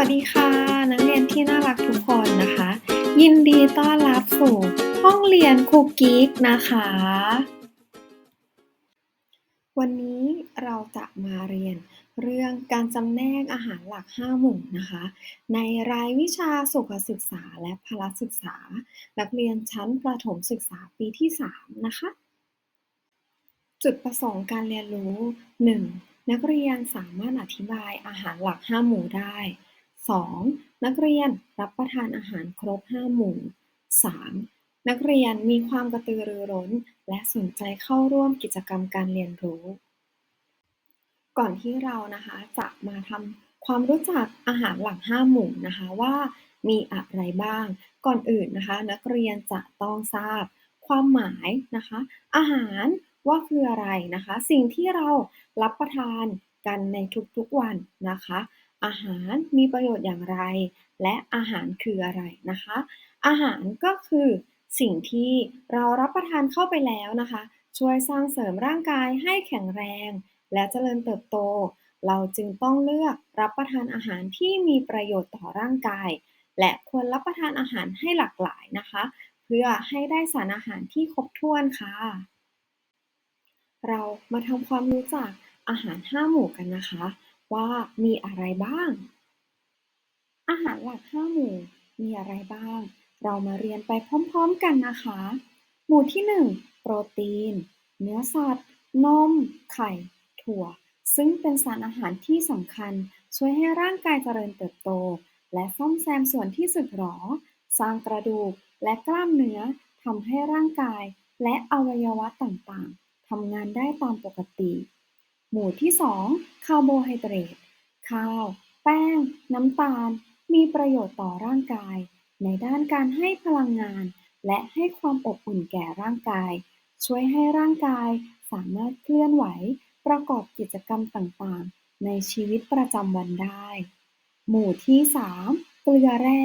วัสดีค่ะ นักเรียนที่น่ารักทุกคนนะคะ ยินดีต้อนรับสู่ห้องเรียนครูกิ๊กนะคะ วันนี้เราจะมาเรียนเรื่องการจำแนกอาหารหลัก 5 หมู่นะคะ ในรายวิชาสุขศึกษาและพละศึกษา นักเรียนชั้นประถมศึกษาปีที่ 3 นะคะ จุดประสงค์การเรียนรู้ 1. นักเรียนสามารถอธิบายอาหารหลัก 5 หมู่ได้ 2. นักเรียนรับประทานอาหารครบ 5 หมู่ 3. นักเรียนมีความกระตือรือร้น และสนใจเข้าร่วมกิจกรรมการเรียนรู้ ก่อนที่เรานะคะจะมาทำความรู้จักอาหารหลัก 5 หมู่นะคะว่ามีอะไรบ้าง ก่อนอื่นนะคะ นักเรียนจะต้องทราบ ความหมายนะคะ อาหารว่าคืออะไรนะคะ สิ่งที่เรารับประทานกันในทุกๆวันนะคะ อาหารมีประโยชน์อย่างไร และอาหารคืออะไรนะคะ อาหารก็คือสิ่งที่เรารับประทานเข้าไปแล้วนะคะ ช่วยสร้างเสริมร่างกายให้แข็งแรง และเจริญเติบโต เราจึงต้องเลือกรับประทานอาหารที่มีประโยชน์ต่อร่างกาย และควรรับประทานอาหารให้หลากหลายนะคะ เพื่อให้ได้สารอาหารที่ครบถ้วนค่ะ เรามาทำความรู้จักอาหาร 5 หมู่กันนะคะ ว่ามีอะไรบ้าง อาหารหลัก5หมู่มีอะไรบ้าง เรามาเรียนไปพร้อมๆกันนะคะ หมู่ที่ 1 โปรตีน เนื้อสัตว์ นม ไข่ ถั่ว ซึ่งเป็นสารอาหารที่สำคัญ ช่วยให้ร่างกายเจริญเติบโต และซ่อมแซมส่วนที่สึกหรอ สร้างกระดูกและกล้ามเนื้อทำให้ร่างกายและอวัยวะต่างๆทำงานได้ตามปกติ หมู่ที่ 2 คาร์โบไฮเดรต ข้าว แป้ง น้ำตาล มีประโยชน์ต่อร่างกาย ในด้านการให้พลังงาน และให้ความอบอุ่นแก่ร่างกาย ช่วยให้ร่างกายสามารถเคลื่อนไหว ประกอบกิจกรรมต่างๆ ในชีวิตประจำวันได้ หมู่ที่ 3 เกลือแร่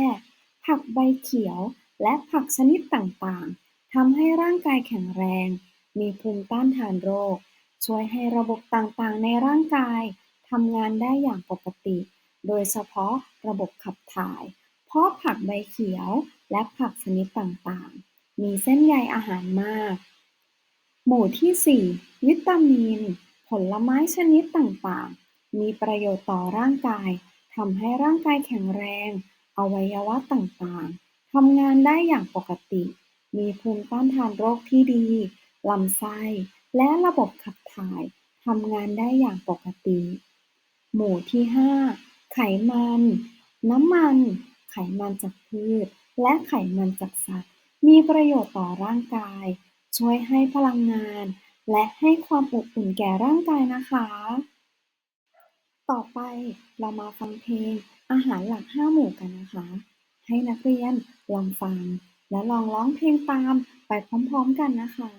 ผักใบเขียว และผักชนิดต่างๆทำให้ร่างกายแข็งแรง มีภูมิต้านทานโรค ช่วยให้ระบบต่างๆ ในร่างกายทำงานได้อย่างปกติ โดยเฉพาะระบบขับถ่าย เพราะผักใบเขียวและผักชนิดต่างๆ มีเส้นใยอาหารมาก หมู่ที่ 4 วิตามิน ผลไม้ชนิดต่างๆ มีประโยชน์ต่อร่างกายทำให้ร่างกายแข็งแรง อวัยวะต่างๆทำงานได้อย่างปกติ มีภูมิต้านทานโรคที่ดีลำไส้และระบบขับ ถ่ายทำงานได้อย่างปกติ หมู่ที่ 5 ไขมัน น้ำมัน ไขมันจากพืช และไขมันจากสัตว์ มีประโยชน์ต่อร่างกาย ช่วยให้พลังงาน และให้ความอบอุ่นแก่ร่างกายนะคะ ต่อไปเรามาฟังเพลงอาหารหลัก 5 หมู่กันนะคะ ให้นักเรียนลองฟัง และลองร้องเพลงตามไปพร้อมๆกันนะคะ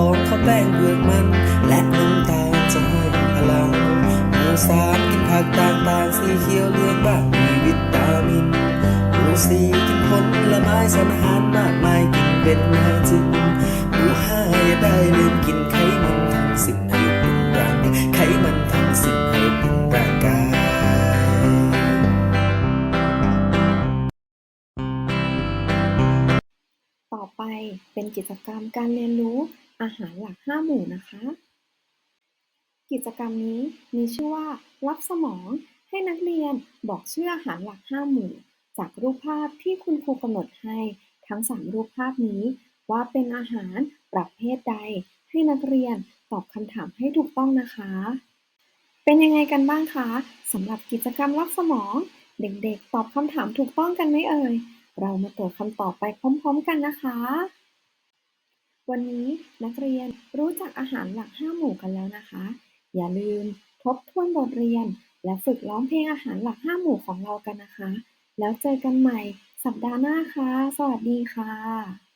องข้าวแป้งเปลือกมัน และน้ำตาลจะให้พลังหมูสามกินผักต่างๆสีเขียวเหลืองบ้างมีวิตามินหมูสี่กินผลไม้สารอาหารมากมายกินเป็นอาจึงหมูห้าอย่าได้ลืมกินไขมันทั้งสิ้นให้เป็นร่างไขมันทั้งสิ้นให้เป็นร่างกายต่อไปเป็นกิจกรรมการเรียนรู้ อาหารหลัก 5 หมู่นะคะ กิจกรรมนี้มีชื่อว่า รับสมองให้นักเรียนบอกชื่ออาหารหลัก 5 หมู่ จากรูปภาพที่คุณครูกำหนดให้ทั้ง 3 รูปภาพนี้ ว่าเป็นอาหารประเภทใด ให้นักเรียนตอบคำถามให้ถูกต้องนะคะ เป็นยังไงกันบ้างคะสำหรับกิจกรรมรับสมอง เด็กๆ ตอบคำถามถูกต้องกันไหมเอ่ย เรามาตรวจคำตอบไปพร้อม ๆ กันนะคะ วันนี้นักเรียนรู้จักอาหารหลัก 5 หมู่กันแล้วนะคะ อย่าลืมทบทวนบทเรียน และฝึกร้องเพลงอาหารหลัก 5 หมู่ของเรากันนะคะ แล้วเจอกันใหม่สัปดาห์หน้าค่ะ สวัสดีค่ะ